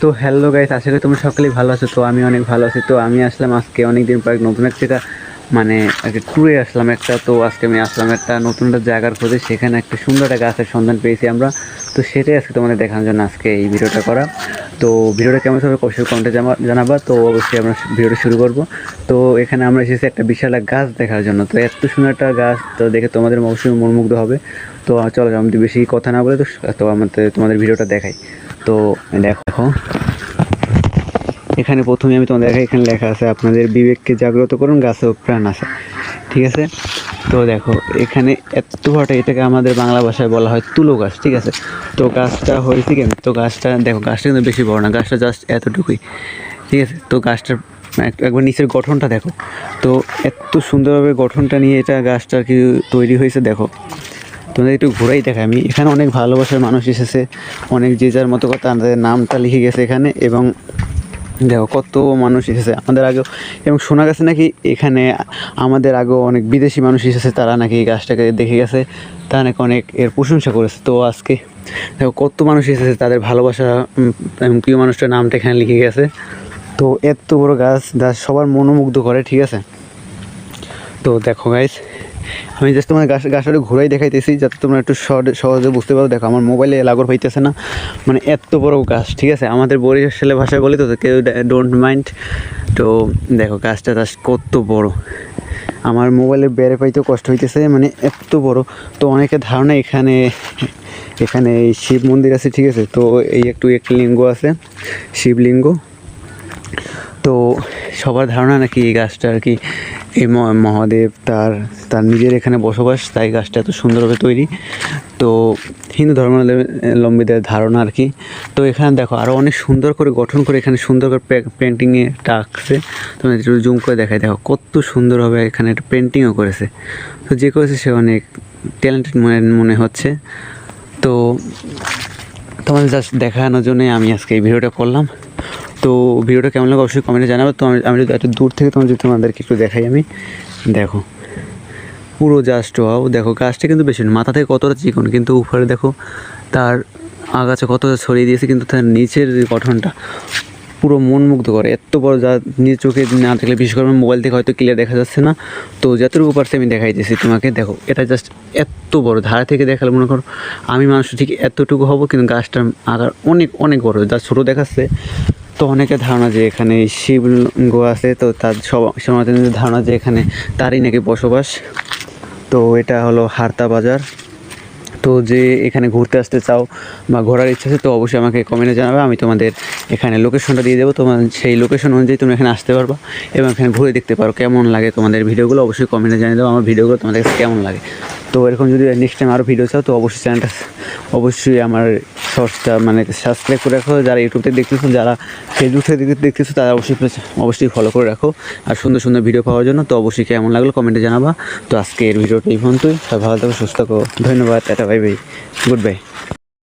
তো hello guys আশা করি তোমরা সকলেই ভালো আছো, তো আমি অনেক ভালো আছি। তো আমি আসলাম আজকে অনেক দিন পর এক নতুন একটা মানে একটা ট্যুরে আসলাম একটা, তো আজকে আমি আসলাম একটা নতুন একটা জায়গার খোঁজে, সেখানে একটা সুন্দর একটা গাছের সন্ধান পেয়েছি আমরা। তো সেটাই আজকে তোমাদের দেখানোর জন্য আজকে এই ভিডিওটা করা। তো ভিডিওটা কেমন হবে অবশ্যই কমেন্টে জানাবা, তো অবশ্যই আমরা ভিডিওটা শুরু করব। তো এখানে আমরা এসেছি একটা বিশাল গাছ দেখার জন্য। তো এত সুন্দর একটা গাছ, তো দেখে তোমাদের অবশ্যই মনমুগ্ধ হবে। তো চলো, আমি বেশি কথা না বলে তো তো আমাদের তোমাদের ভিডিওটা দেখাই। তো দেখো, এখানে প্রথমে আমি তোমাদের এখানে লেখা আছে, আপনাদের বিবেককে জাগ্রত করুন, গাছে প্রাণ আছে। ঠিক আছে? তো দেখো, এখানে এত বড়টা এটাকে আমাদের বাংলা ভাষায় বলা হয় তুলো গাছ, ঠিক আছে? তো গাছটা হয়েছে কেন তো গাছটা, দেখো, গাছটা কিন্তু বেশি বড় না, গাছটা জাস্ট এতটুকুই। ঠিক আছে? তো গাছটার, এক- একবার নিচের গঠনটা দেখো। তো এত সুন্দরভাবে গঠনটা নিয়ে এটা গাছটা কি তৈরি হয়েছে, দেখো। তোমাদের একটু ঘোরাই দেখায় আমি এখানে অনেক ভালোবাসার মানুষ এসেছে, অনেক যে যার মতো কথা তাদের নামটা লিখে গেছে এখানে, এবং দেখো কত মানুষ এসেছে। আমাদের আগেও, এবং শোনা গেছে নাকি এখানে আমাদের আগেও অনেক বিদেশি মানুষ এসেছে, তারা নাকি এই গাছটাকে দেখে গেছে, তারা নাকি অনেক এর প্রশংসা করেছে। তো আজকে দেখো কত মানুষ এসেছে, তাদের ভালোবাসা প্রিয় মানুষটার নামটা এখানে লিখে গেছে। তো এত বড় গাছ, যা সবার মনোমুগ্ধ করে, ঠিক আছে? তো দেখো গাইস আমি জাস্ট তোমার গাছ গাছটা ঘুরাই দেখাইতেছি, যাতে তোমরা একটু সহজে বুঝতে পারো। দেখো, আমার মোবাইলে লাগর হইতেছে না। মানে এত বড় গাছ, ঠিক আছে? আমাদের বরিশালে ভাষায় বলি তো, কেউ ডোন্ট মাইন্ড তো দেখো, গাছটা গাছ কত বড়। আমার মোবাইলে বেড়ে পাইতেও কষ্ট হইতেছে মানে এত বড়। তো অনেকে ধারণা এখানে এখানে এই শিব মন্দির আছে, ঠিক আছে? তো এই একটু একটি লিঙ্গ আছে, শিবলিঙ্গ। তো সবার ধারণা নাকি এই গাছটা আর কি এই মহাদেব তার তার নিজের এখানে বসবাস, তাই গাছটা এত সুন্দরভাবে তৈরি। তো হিন্দু ধর্মাবলম্বীদের ধারণা আর কি। তো এখানে দেখো আরও অনেক সুন্দর করে গঠন করে এখানে সুন্দর করে পেন্টিংয়ে টাকছে তুমি একটু জুম করে দেখায় দেখো কত সুন্দরভাবে এখানে একটা পেন্টিংও করেছে। তো যে করেছে সে অনেক ট্যালেন্টেড মনে মনে হচ্ছে। তো তোমাদের জাস্ট দেখানোর জন্যই আমি আজকে এই ভিডিওটা করলাম। তো ভিডিওটা কেমন লাগে অবশ্যই কমেন্টে জানাব। তো আমি যদি একটু দূর থেকে তোমার যদি তোমাদেরকে একটু দেখাই আমি। দেখো, পুরো জাস্ট ওয়াও দেখো, গাছটা কিন্তু বেশি মাথা থেকে কতটা চিকন, কিন্তু উপরে দেখো, তার আগাছা কতটা ছড়িয়ে দিয়েছে, কিন্তু তার নিচের গঠনটা পুরো মন মুগ্ধ করে। এত বড় যা নিজ চোখে না থাকলে বিশেষ করে মোবাইল থেকে হয়তো ক্লিয়ার দেখা যাচ্ছে না। তো যতটুকু পারছে আমি দেখাই দিয়েছি তোমাকে। দেখো, এটা জাস্ট এত বড়, ধারা থেকে দেখালে মনে করো, আমি মানুষ ঠিক এতটুকু হব, কিন্তু গাছটার আকার অনেক অনেক বড়। যা ছোটো দেখাচ্ছে তো অনেকের ধারণা যে এখানে শিবলিঙ্গ আছে, তো তার সব সনাতনীদের ধারণা যে এখানে তারই নাকি বসবাস। তো এটা হলো হারতা বাজার। তো যে এখানে ঘুরতে আসতে চাও বা ঘোরার ইচ্ছা আছে, তো অবশ্যই আমাকে কমেন্টে জানাবে। আমি তোমাদের এখানে লোকেশনটা দিয়ে দেবো। তোমার সেই লোকেশন অনুযায়ী তুমি এখানে আসতে পারবা এবং এখানে ঘুরে দেখতে পারো কেমন লাগে তোমাদের ভিডিওগুলো। অবশ্যই কমেন্টে জানিয়ে দেবো আমার ভিডিওগুলো তোমাদের কাছে কেমন লাগে। তো এরকম যদি নেক্সট টাইম আরও ভিডিও চাও, তো অবশ্যই চ্যানেলটা অবশ্যই আমার শর্টসটা মানে সাবস্ক্রাইব করে রাখো। যারা ইউটিউবতে দেখতেছো, যারা ফেসবুক থেকে দেখতেছো, তারা অবশ্যই অবশ্যই ফলো করে রাখো। আর সুন্দর সুন্দর ভিডিও পাওয়ার জন্য তো অবশ্যই কেমন লাগল কমেন্টে জানাবা। তো আজকে এর ভিডিওটা এই পর্যন্তই। সবাই ভালো থাকো, সুস্থ থাকো। ধন্যবাদ, tata bye bye good bye